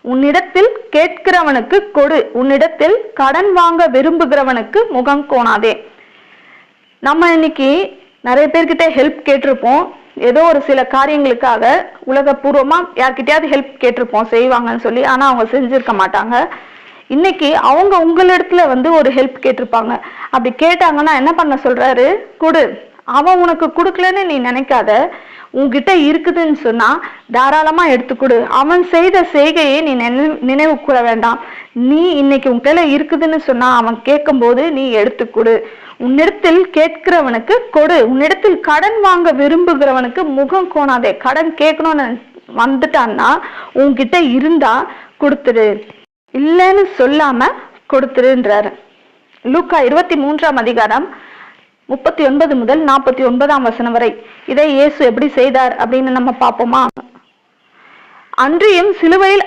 உன்னிடத்தில் கேட்கிறவனுக்கு கொடு. உன்னிடத்தில் கடன் வாங்க விரும்புகிறவனுக்கு முகம் கோணாதே. நம்ம இன்னைக்கு நிறைய பேர்கிட்ட ஹெல்ப் கேட்டிருப்போம். ஏதோ ஒரு சில காரியங்களுக்காக உலகபூர்வமா யார்கிட்டயாவது ஹெல்ப் கேட்டிருப்போம் செய்வாங்கன்னு சொல்லி. ஆனா அவங்க செஞ்சிருக்க மாட்டாங்க. இன்னைக்கு அவங்க உங்களிடத்துல வந்து ஒரு ஹெல்ப் கேட்டிருப்பாங்க. அப்படி கேட்டாங்கன்னா என்ன பண்ண சொல்றாரு? கொடு. அவன் உனக்கு கொடுக்கலன்னு நீ நினைக்காத. உன்கிட்ட இருக்குதுன்னு சொன்னா தாராளமா எடுத்து கொடு அவன் செய்த செய்கையை நீ நினைவு கூற வேண்டாம். நீ இன்னைக்கு உன்கிட்ட இருக்குதுன்னு சொன்னா அவன் கேட்கும்போது நீ எடுத்துக்கொடு. உன்னிடத்தில் கேட்கிறவனுக்கு கொடு. உன்னிடத்தில் கடன் வாங்க விரும்புகிறவனுக்கு முகம் கோணாதே. கடன் கேட்கணும்னு வந்துட்டான்னா உன்கிட்ட இருந்தா கொடுத்துடு. இல்லைன்னு சொல்லாம கொடுத்துருன்றாரு லூக்கா இருபத்தி மூன்றாம் அதிகாரம் முப்பத்தி ஒன்பது முதல் நாற்பத்தி ஒன்பதாம் வசனம் வரை. இதை இயேசு எப்படி செய்தார் அப்படின்னு நம்ம பார்ப்போமா? அன்றியும் சிலுவையில்